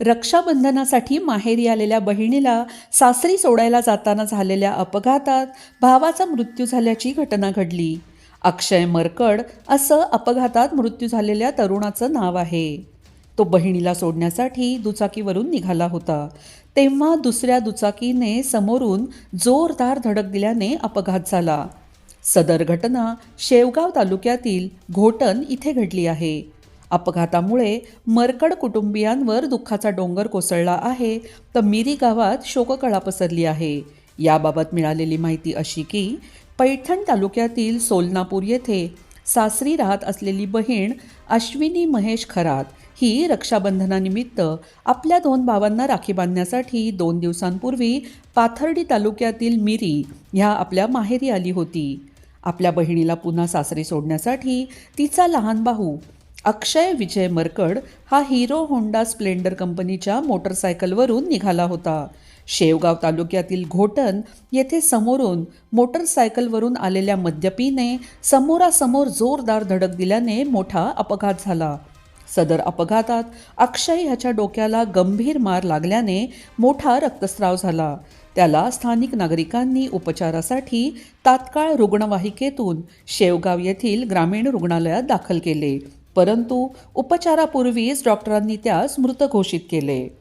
रक्षाबंधनासाठी माहेरी आलेल्या बहिणीला सासरी सोडायला जाताना झालेल्या अपघातात भावाचा मृत्यू झाल्याची घटना घडली. अक्षय मरकड असं अपघातात मृत्यू झालेल्या तरुणाचं नाव आहे. तो बहिणीला सोडण्यासाठी दुचाकीवरून निघाला होता. तेव्हा दुसऱ्या दुचाकीने समोरून जोरदार धडक दिल्याने अपघात झाला. सदर घटना शेवगाव तालुक्यातील घोटण इथे घडली आहे. अपघातामुळे मरकड कुटुंबियांवर दुःखाचा डोंगर कोसळला आहे तर मिरी गावात शोककळा पसरली आहे. याबाबत मिळालेली माहिती अशी की पैठण तालुक्यातील सोलनापूर येथे सासरी राहत असलेली बहीण अश्विनी महेश खरात ही रक्षाबंधनानिमित्त आपल्या दोन भावांना राखी बांधण्यासाठी दोन दिवसांपूर्वी पाथर्डी तालुक्यातील मिरी ह्या आपल्या माहेरी आली होती. आपल्या बहिणीला पुन्हा सासरी सोडण्यासाठी तिचा लहान भाऊ अक्षय विजय मरकड हा हिरो होंडा स्प्लेंडर कंपनीच्या मोटरसायकलवरून निघाला होता. शेवगाव तालुक्यातील घोटण येथे समोरून मोटरसायकलवरून आलेल्या मद्यपीने समोरासमोर जोरदार धडक दिल्याने मोठा अपघात झाला. सदर अपघातात अक्षय ह्याच्या डोक्याला गंभीर मार लागल्याने मोठा रक्तस्राव झाला. त्याला स्थानिक नागरिकांनी उपचारासाठी तात्काळ रुग्णवाहिकेतून शेवगाव येथील ग्रामीण रुग्णालयात दाखल केले. परंतु उपचारापूर्वीच डॉक्टरांनी त्यास मृत घोषित केले.